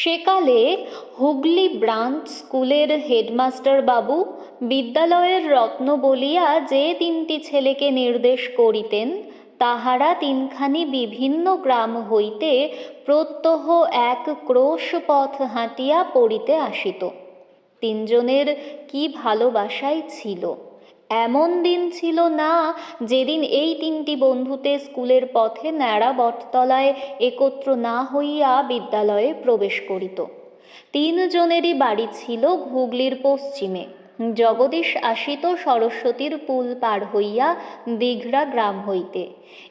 সেকালে Hooghly branch স্কুলের headmaster বাবু বিদ্যালয়ের রত্ন বলিয়া যে তিনটি ছেলেকে নির্দেশ করিতেন, তাহারা তিনখানি বিভিন্ন গ্রাম হইতে প্রত্যহ এক ক্রোশ পথ হাঁটিয়া পড়িতে আসিত। তিনজনের কি ভালোবাসাই ছিল? এমন দিন ছিল না যেদিন এই তিনটি বন্ধুতে স্কুলের পথে ন্যাড়া বটতলায় একত্র না হইয়া বিদ্যালয়ে প্রবেশ করিত। তিনজনেরই বাড়ি ছিল হুগলির পশ্চিমে। জগদীশ আসিত সরস্বতীর পুল পার হইয়া দীঘড়া গ্রাম হইতে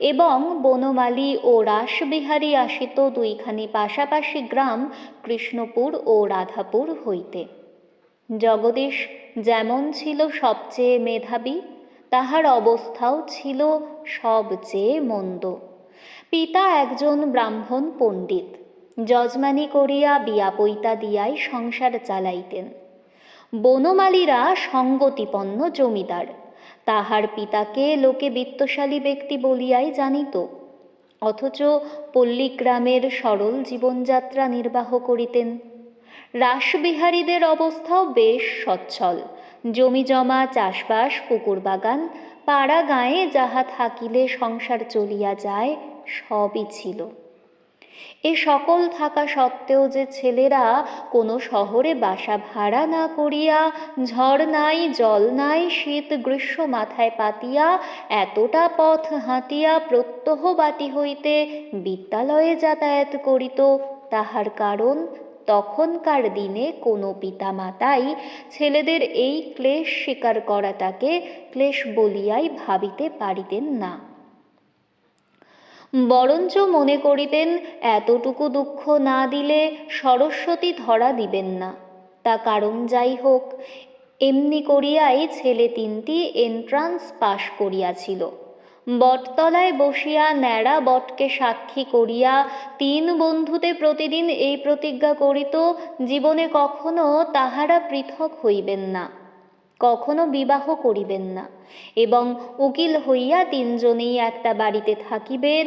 এবং বনমালী ও রাসবিহারী আসিত দুইখানি পাশাপাশি গ্রাম কৃষ্ণপুর ও রাধাপুর হইতে। জগদীশ যেমন ছিল সবচেয়ে মেধাবী, তাহার অবস্থাও ছিল সবচেয়ে মন্দ। পিতা একজন ব্রাহ্মণ পণ্ডিত, যজমানি করিয়া বিয়া পৈতা দিয়াই সংসার চালাইতেন। বনমালীরা সঙ্গতিপন্ন জমিদার, তাহার পিতাকে লোকে বিত্তশালী ব্যক্তি বলিয়াই জানিত। অথচ পল্লীগ্রামের সরল জীবনযাত্রা নির্বাহ করিতেন। রাসবিহারীদের অবস্থাও বেশ সচ্ছল। জমি জমা, চাষবাস, পুকুর বাগান, পাড়া গাঁয়ে যাহা থাকিলে সংসার চলিয়া যায়, সবই ছিল। এ সকল থাকা সত্ত্বেও যে ছেলেরা কোনো শহরে বাসা ভাড়া না করিয়া, ঝড় নাই, জল নাই, শীত গ্রীষ্ম মাথায় পাতিয়া, এতটা পথ হাঁটিয়া প্রত্যহ বাটি হইতে বিদ্যালয়ে যাতায়াত করিত, তাহার কারণ তখনকার দিনে কোনো পিতামাতাই ছেলেদের এই ক্লেশ স্বীকার করাটাকে ক্লেশ বলিয়াই ভাবিতে পারিতেন না। বরঞ্চ মনে করিতেন, এতটুকু দুঃখ না দিলে সরস্বতী ধরা দিবেন না। তা কারণ যাই হোক। এমনি করিয়াই ছেলে তিনটি এন্ট্রান্স পাশ করিয়াছিল। বটতলায় বসিয়া ন্যাড়া বটকে সাক্ষী করিয়া তিন বন্ধুতে প্রতিদিন এই প্রতিজ্ঞা করিত, জীবনে কখনো তাহারা পৃথক হইবেন না, কখনো বিবাহ করিবেন না। এবং উকিল হইয়া তিনজনেই একটা বাড়িতে থাকিবেন,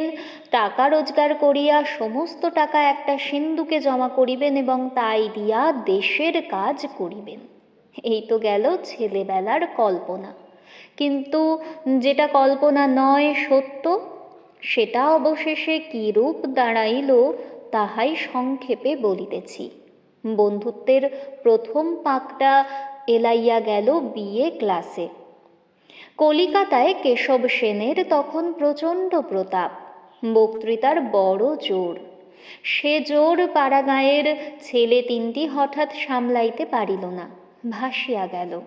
টাকা রোজগার করিয়া সমস্ত টাকা একটা সিন্ধুকে জমা করিবেন এবং তাই দিয়া দেশের কাজ করিবেন। এই তো গেল ছেলেবেলার কল্পনা। কিন্তু যেটা কল্পনা নয় সত্য, সেটা অবশেষে কী রূপ দাঁড়াইল তাহাই সংক্ষেপে বলিতেছি। বন্ধুত্বের প্রথম পাকটা এলাইয়া গেল বিয়ে ক্লাসে। কলিকাতায় কেশব সেনের তখন প্রচণ্ড প্রতাপ, বক্তৃতার বড় জোর। সে জোর পাড়াগাঁয়ের ছেলে তিনটি হঠাৎ সামলাইতে পারিল না, ভাসিয়া গেল।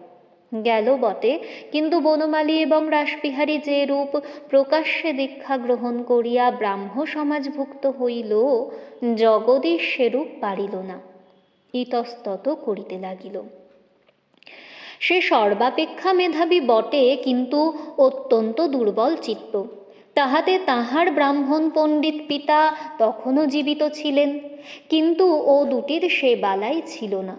গেল বটে। কিন্তু বনমালী এবং রাসবিহারী যে রূপ প্রকাশ্যে দীক্ষা গ্রহণ করিয়া ব্রাহ্ম সমাজভুক্ত হইল, জগদীশ সেরূপ পারিল না। ইতস্তত করিতে লাগিল। সে সর্বাপেক্ষা মেধাবী বটে, কিন্তু অত্যন্ত দুর্বল চিত্ত। তাহাতে তাহার ব্রাহ্মণ পণ্ডিত পিতা তখনও জীবিত ছিলেন, কিন্তু ও দুটির সে বালাই ছিল না।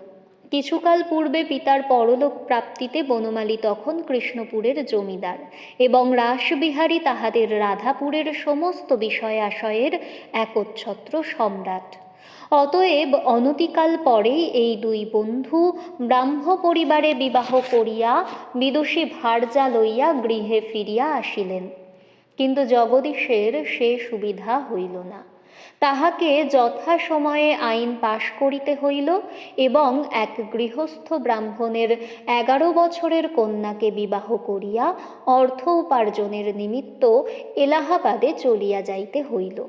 কিছুকাল পূর্বে পিতার পরলোক প্রাপ্তিতে বনমালী তখন কৃষ্ণপুরের জমিদার এবং রাসবিহারী তাহাদের রাধাপুরের সমস্ত বিষয় আশয়ের একচ্ছত্র সম্রাট। অতএব অনতিকাল পরেই এই দুই বন্ধু ব্রাহ্ম পরিবারে বিবাহ করিয়া বিদুষী ভার্যা লইয়া গৃহে ফিরিয়া আসিলেন। কিন্তু জগদীশের সে সুবিধা হইল না। তাহাকে যথাসময়ে আইন পাশ করিতে হইল এবং এক গৃহস্থ ব্রাহ্মণের এগারো বছরের কন্যাকে বিবাহ করিয়া অর্থ উপার্জনের নিমিত্ত এলাহাবাদে চলিয়া যাইতে হইল।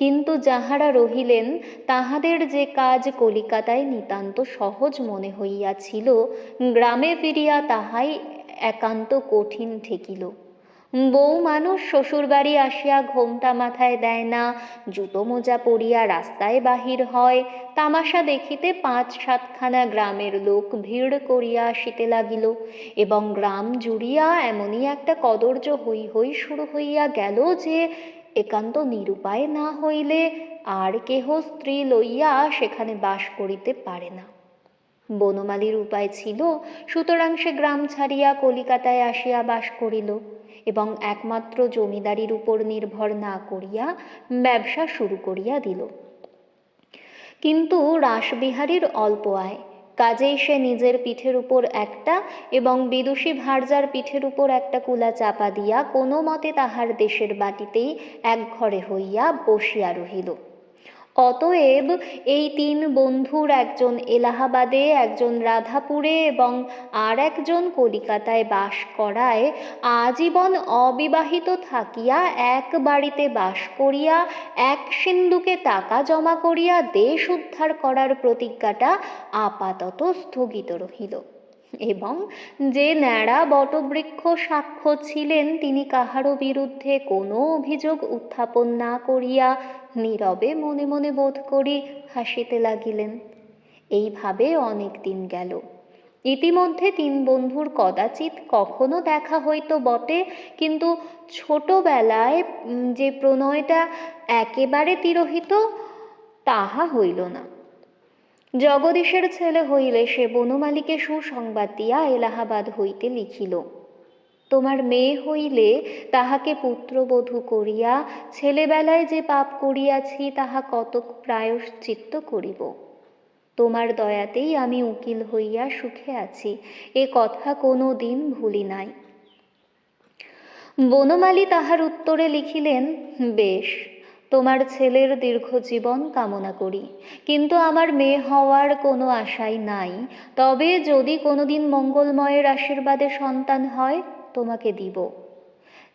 কিন্তু যাহারা রহিলেন, তাহাদের যে কাজ কলিকাতায় নিতান্ত সহজ মনে হইয়াছিল, গ্রামে ফিরিয়া তাহাই একান্ত কঠিন ঠেকিল। বউ মানুষ শ্বশুরবাড়ি আসিয়া ঘোমটা মাথায় দেয় না। জুতো মোজা পরিয়া রাস্তায় বাহির হয়। তামাশা দেখিতে পাঁচ সাতখানা গ্রামের লোক ভিড় করিয়া আসিতে লাগিল এবং গ্রাম জুড়িয়া এমনই একটা কদর্য হই হই শুরু হইয়া গেল যে, একান্ত নিরুপায় না হইলে আর কেহ স্ত্রী লইয়া সেখানে বাস করিতে পারে না। বনমালীর উপায় ছিল, সুতরাং সে গ্রাম ছাড়িয়া কলিকাতায় আসিয়া বাস করিল। এবং একমাত্র জমিদারির উপর নির্ভর না করিয়া ব্যবসা শুরু করিয়া দিল। কিন্তু রাসবিহারীর অল্প আয়, কাজেই সে নিজের পিঠের উপর একটা এবং বিদুষী ভার্যার পিঠের উপর একটা কুলা চাপা দিয়া কোনো মতে তাহার দেশের বাটিতেই এক ঘরে হইয়া বসিয়া রহিল। অতএব এই তিন বন্ধুর একজন এলাহাবাদে, একজন রাধাপুরে এবং আর একজন কলিকাতায় বাস করায় আজীবন অবিবাহিত থাকিয়া এক বাড়িতে বাস করিয়া, এক সিন্ধুকে টাকা জমা করিয়া দেশ উদ্ধার করার প্রতিজ্ঞাটা আপাতত স্থগিত রহিল। এবং যে ন্যাড়া বটবৃক্ষ সাক্ষ্য ছিলেন, তিনি কাহারও বিরুদ্ধে কোনো অভিযোগ উত্থাপন না করিয়া নীরবে মনে মনে বোধ করি হাসিতে লাগিলেন। এইভাবে অনেক দিন গেল। ইতিমধ্যে তিন বন্ধুর কদাচিৎ কখনো দেখা হইতো বটে, কিন্তু ছোটবেলায় যে প্রণয়টা একেবারে তিরোহিত, তাহা হইল না। জগদীশের ছেলে হইলে সে বনমালীকে সুসংবাদ দিয়া এলাহাবাদ হইতে লিখিল, তোমার মেয়ে হইলে তাহাকে পুত্রবধূ করিয়া ছেলেবেলায় যে পাপ করিয়াছি, তাহা কতক প্রায়শ্চিত্ত করিব। তোমার দয়াতেই আমি উকিল হইয়া সুখে আছি, এ কথা কোনো দিন ভুলি নাই। বনমালী তাহার উত্তরে লিখিলেন, বেশ তোমার ছেলের দীর্ঘ জীবন কামনা করি। কিন্তু আমার মেয়ে হওয়ার কোনো আশাই নাই। তবে যদি কোনোদিন মঙ্গলময়ের আশীর্বাদে সন্তান হয়, তোমাকে দিব।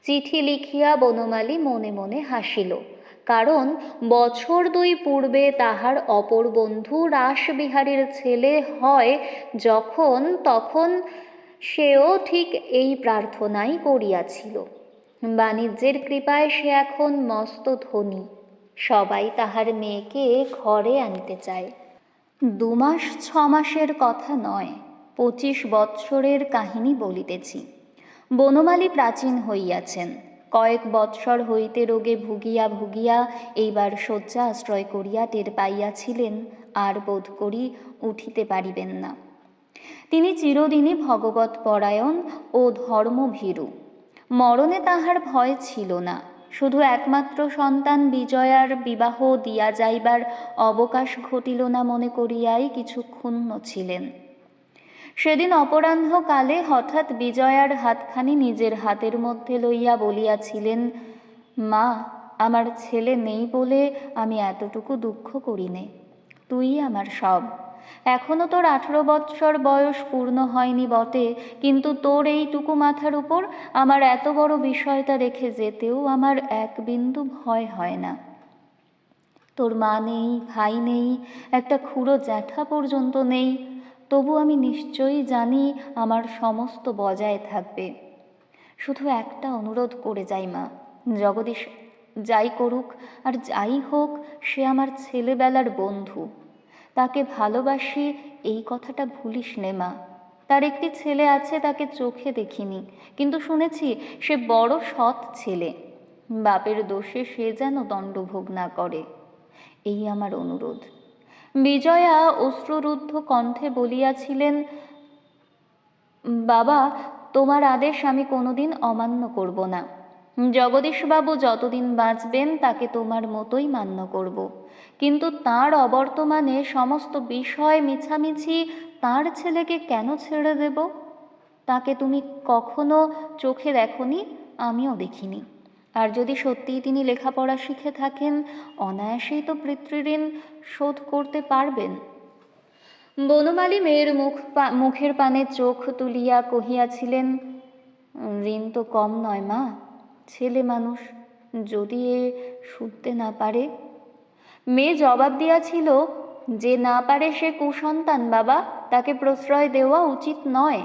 চিঠি লিখিয়া বনমালী মনে মনে হাসিল। কারণ বছর দুই পূর্বে তাহার অপর বন্ধু রাসবিহারীর ছেলে হয় যখন, তখন সেও ঠিক এই প্রার্থনাই করিয়াছিল। বাণিজ্যের কৃপায় সে এখন মস্ত ধনী। সবাই তাহার মেয়েকে ঘরে আনিতে চায়। দুমাস ছমাসের কথা নয়, পঁচিশ বৎসরের কাহিনী বলিতেছি। বনমালী প্রাচীন হইয়াছেন। কয়েক বৎসর হইতে রোগে ভুগিয়া ভুগিয়া এইবার শয্যা আশ্রয় করিয়া টের পাইয়াছিলেন, আর বোধ করি উঠিতে পারিবেন না। তিনি চিরদিনই ভগবত পরায়ণ ও ধর্মভীরু। মরণে তাহার ভয় ছিল না। শুধু একমাত্র সন্তান বিজয়ার বিবাহ দিয়া যাইবার অবকাশ ঘটিল না মনে করিয়াই কিছু ক্ষুণ্ণ ছিলেন। সেদিন অপরাহ্নকালে হঠাৎ বিজয়ার হাতখানি নিজের হাতের মধ্যে লইয়া বলিয়াছিলেন, মা, আমার ছেলে নেই বলে আমি এতটুকু দুঃখ করিনে তুই আমার সব। এখনও তোর আঠেরো বৎসর বয়স পূর্ণ হয়নি বটে, কিন্তু তোর এইটুকু মাথার উপর আমার এত বড় বিষয়টা রেখে যেতেও আমার এক বিন্দু ভয় হয় না। তোর মা নেই, ভাই নেই, একটা খুঁড়ো জ্যাঠা পর্যন্ত নেই, তবু আমি নিশ্চয়ই জানি আমার সমস্ত বজায় থাকবে। শুধু একটা অনুরোধ করে যাই মা, জগদীশ যাই করুক আর যাই হোক, সে আমার ছেলেবেলার বন্ধু। তাকে ভালোবাসি, এই কথাটা ভুলিস নে মা। তার একটি ছেলে আছে, তাকে চোখে দেখিনি, কিন্তু শুনেছি সে বড় সৎ ছেলে। বাপের দোষে সে যেন দণ্ডভোগ না করে। এই আমার অনুরোধ। বিজয়া অশ্রুরুদ্ধ কণ্ঠে বলিয়াছিলেন, বাবা, তোমার আদেশ আমি কোনোদিন অমান্য করব না। জগদীশবাবু যতদিন বাঁচবেন, তাকে তোমার মতোই মান্য করব। কিন্তু তার অবর্তমানে সমস্ত বিষয় মিছামিছি তার ছেলেকে কেন ছেড়ে দেব? তাকে তুমি কখনো চোখে দেখনি? আমিও দেখিনি। আর যদি সত্যিই তিনি লেখাপড়া শিখে থাকেন, অনায়াসেই তো পিতৃঋণ শোধ করতে পারবেন। বনমালী মেয়ের মুখ মুখের পানে চোখ তুলিয়া কহিয়াছিলেন, ঋণ তো কম নয় মা। ছেলে মানুষ যদি এ শুনতে না পারে মেয়ে জবাব দিয়াছিল, যে না পারে সে কুসন্তান, বাবা, তাকে প্রশ্রয় দেওয়া উচিত নয়।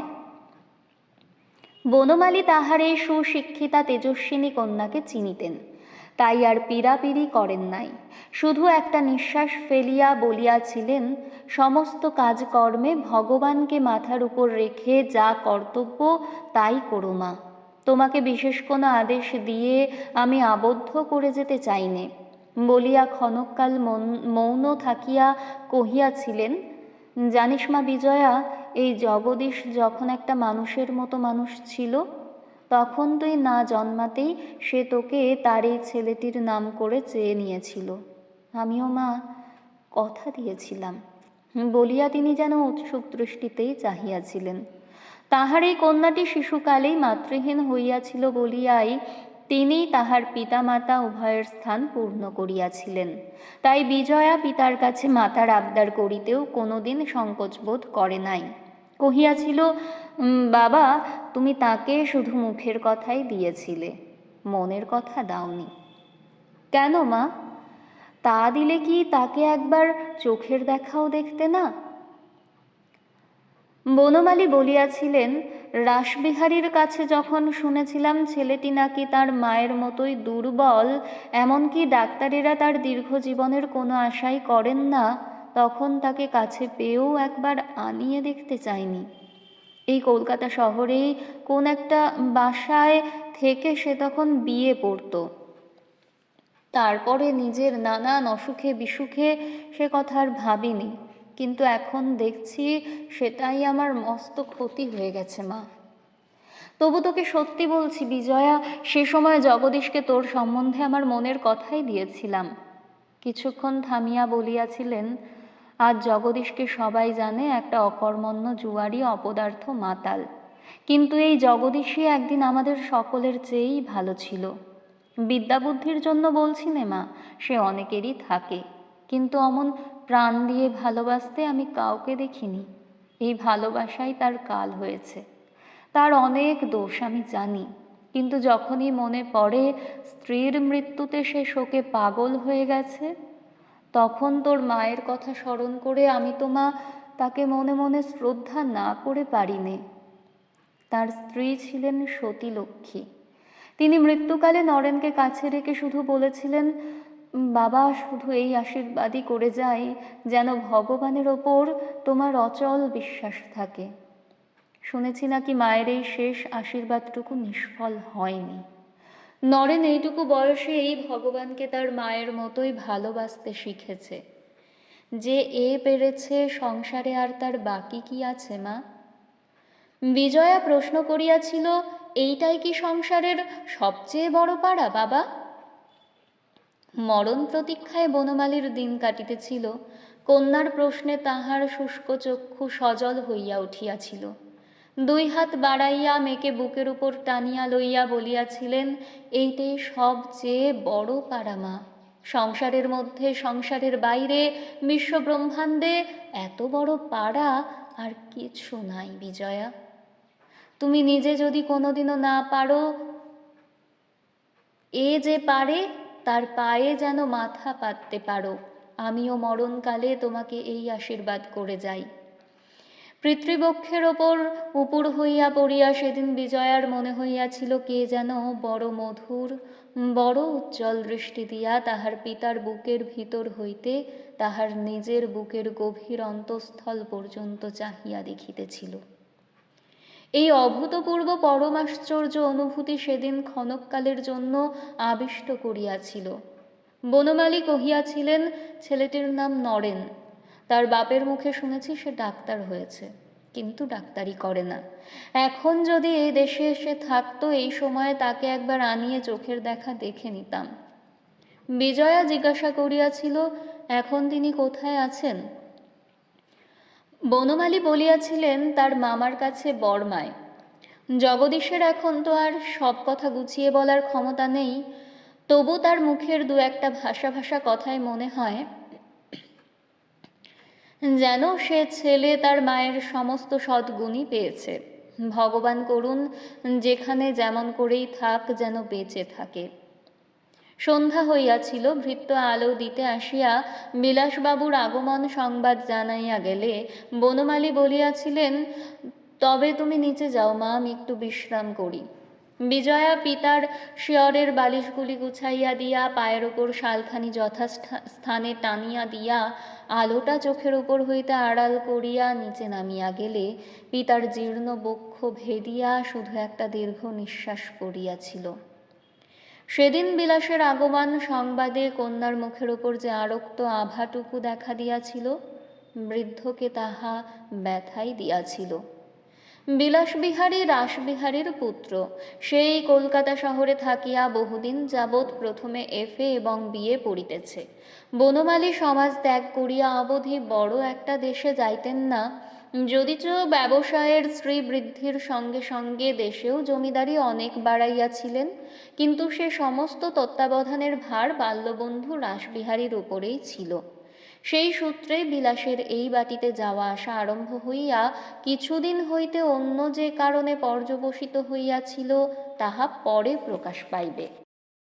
বনমালী তাহার এই সুশিক্ষিতা তেজস্বিনী কন্যাকে চিনিতেন। তাই আর পীড়াপিড়ি করেন নাই। শুধু একটা নিঃশ্বাস ফেলিয়া বলিয়াছিলেন, সমস্ত কাজকর্মে ভগবানকে মাথার উপর রেখে যা কর্তব্য, তাই করো মা। তোমাকে বিশেষ কোনো আদেশ দিয়ে আমি আবদ্ধ করে যেতে চাইনে বলিয়া ক্ষণকাল মন- থাকিয়া কহিয়াছিলেন, জানিস মা বিজয়া, এই জগদীশ যখন একটা মানুষের মতো মানুষ ছিল, তখন তুই না জন্মাতেই সে তোকে তার এই ছেলেটির নাম করে চেয়ে নিয়েছিল। আমিও মা, কথা দিয়েছিলাম। বলিয়া তিনি যেন উৎসুক দৃষ্টিতেই চাহিয়াছিলেন। তাহার এই কন্যাটি শিশুকালেই মাতৃহীন হইয়াছিল বলিয়াই তিনি তাহার পিতামাতা উভয়ের স্থান পূর্ণ করিয়াছিলেন। তাই বিজয়া পিতার কাছে মাতার আবদার করিতেও কোনোদিন সংকোচবোধ করে নাই। কহিয়াছিল বাবা, তুমি তাকে শুধু মুখের কথাই দিয়েছিলে, মনের কথা দাওনি। কেন মা? তা দিলে কি তাকে একবার চোখের দেখাও দেখতে না? বনমালী বলিয়াছিলেন রাসবিহারীর কাছে যখন শুনেছিলাম ছেলেটি নাকি তার মায়ের মতোই দুর্বল, এমনকি ডাক্তারেরা তার দীর্ঘ জীবনের কোনো আশাই করেন না, তখন তাকে কাছে পেয়েও একবার আনিয়ে দেখতে চাইনি। এই কলকাতা শহরেই কোন একটা বাসায় থেকে সে তখন বিয়ে পড়তো। তারপরে নিজের নানান অসুখে বিসুখে সে কথা আর ভাবিনি কিন্তু এখন দেখছি সেটাই আমার মস্ত ক্ষতি হয়ে গেছে, মা। তবু তোকে সত্যি বলছি, বিজয়া, সে সময় জগদীশকে তোর সম্বন্ধে আমার মনের কথাই দিয়েছিলাম। কিছুক্ষণ থামিয়া বলিয়াছিলেন, আজ জগদীশকে সবাই জানে একটা অকর্মণ্য জুয়ারি অপদার্থ মাতাল। কিন্তু এই জগদীশই একদিন আমাদের সকলের চেয়েই ভালো ছিল। বিদ্যাবুদ্ধির জন্য বলছি নে, মা, সে অনেকেরই থাকে। কিন্তু অমন প্রাণ দিয়ে ভালোবাসতে আমি কাউকে দেখিনি। এই ভালোবাসাই তার কাল হয়েছে। তার অনেক দোষ আমি জানি, কিন্তু যখনই মনে পড়ে স্ত্রীর মৃত্যুতে সে শোকে পাগল হয়ে গেছে, তখন তোর মায়ের কথা স্মরণ করে আমি তো মা তাকে মনে মনে শ্রদ্ধা না করে পারিনে। তার স্ত্রী ছিলেন সতী লক্ষ্মী তিনি মৃত্যুকালে নরেনকে কাছে রেখে শুধু বলেছিলেন বাবা শুধু এই আশীর্বাদই করে যায় যেন ভগবানের ওপর তোমার অচল বিশ্বাস থাকে। শুনেছি নাকি মায়ের এই শেষ আশীর্বাদটুকু নিষ্ফল হয়নি। নরেন এইটুকু বয়সে এই ভগবানকে তার মায়ের মতোই ভালোবাসতে শিখেছে। যে এ পেরেছে সংসারে আর তার বাকি কি আছে, মা? বিজয়া প্রশ্ন করিয়াছিল, এইটাই কি সংসারের সবচেয়ে বড় পাড়া, বাবা? মরণ প্রতীক্ষায় বনমালীর দিন কাটিতেছিল, কন্যার প্রশ্নে তাহার শুষ্ক চক্ষু সজল হইয়া উঠিয়াছিল। দুই হাত বাড়াইয়া মেয়েকে বুকের উপর টানিয়া লইয়া বলিয়াছিলেন এইটাই সবচেয়ে বড় পাড়া মা সংসারের মধ্যে, সংসারের বাইরে, বিশ্বব্রহ্মাণ্ডে এত বড় পাড়া আর কিছু নাই বিজয়া। তুমি নিজে যদি কোনোদিনও না পারো, এ যে পারে তার পায়ে যেন মাথা পাততে পারো, আমিও মরণকালে তোমাকে এই আশীর্বাদ করে যাই। পিতৃপক্ষের ওপর উপুর হইয়া পড়িয়া সেদিন বিজয়ার মনে হইয়াছিল কে যেন বড় মধুর, বড় উজ্জ্বল দৃষ্টি দিয়া তাহার পিতার বুকের ভিতর হইতে তাহার নিজের বুকের গভীর অন্তঃস্থল পর্যন্ত চাহিয়া দেখিতেছিল। এই অভূতপূর্ব পরমাশ্চর্য অনুভূতি সেদিন ক্ষণকালের জন্য আবিষ্ট করিয়াছিল। বনমালী কহিয়াছিলেন, ছেলেটির নাম নরেন। তার বাপের মুখে শুনেছি সে ডাক্তার হয়েছে, কিন্তু ডাক্তারি করে না। এখন যদি এই দেশে এসে থাকতো, এই সময়ে তাকে একবার আনিয়ে চোখের দেখা দেখে নিতাম। বিজয়া জিজ্ঞাসা করিয়াছিল, এখন তিনি কোথায় আছেন? বনমালী বলিয়াছিলেন, তার মামার কাছে বর্মায় জগদীশের এখন তো আর সব কথা গুছিয়ে বলার ক্ষমতা নেই। তবু তার মুখের দু একটা ভাষা ভাষা কথায় মনে হয়, যেন সে ছেলে তার মায়ের সমস্ত সদ্গুণই পেয়েছে। ভগবান করুন, যেখানে যেমন করেই থাক, যেন বেঁচে থাকে। সন্ধ্যা হইয়াছিল, ভৃত্য আলো দিতে আসিয়া বিলাসবাবুর আগমন সংবাদ জানাইয়া গেলে, বনমালী বলিয়াছিলেন, তবে তুমি নিচে যাও মা, আমি একটু বিশ্রাম করি। বিজয়া পিতার শিয়রের বালিশগুলি গুছাইয়া দিয়া, পায়ের ওপর শালখানি যথাস্থানে টানিয়া দিয়া, আলোটা চোখের উপর হইতে আড়াল করিয়া নিচে নামিয়া গেলে, পিতার জীর্ণ বক্ষ ভেদিয়া শুধু একটা দীর্ঘ নিঃশ্বাস পড়িয়াছিল। সেদিন বিলাসের আগমন সংবাদে কন্যার মুখের ওপর যে আরক্ত আভাটুকু দেখা দিয়াছিল, বৃদ্ধকে তাহা ব্যথাই দিয়াছিল। বিলাসবিহারী রাসবিহারীর পুত্র, সেই কলকাতা শহরে থাকিয়া বহুদিন যাবৎ প্রথমে এফএ এবং বিয়ে পড়িতেছে। বনমালী সমাজ ত্যাগ করিয়া অবধি বড় একটা দেশে যাইতেন না যদিচ ব্যবসায়ের শ্রীবৃদ্ধির সঙ্গে সঙ্গে দেশেও জমিদারি অনেক বাড়াইয়াছিলেন, কিন্তু সে সমস্ত তত্ত্বাবধানের ভার বাল্যবন্ধু রাসবিহারীর উপরেই ছিল। সেই সূত্রে বিলাসের এই বাটিতে যাওয়া আসা আরম্ভ হইয়া কিছুদিন হইতে অন্য যে কারণে পর্যবসিত হইয়াছিল, তাহা পরে প্রকাশ পাইবে।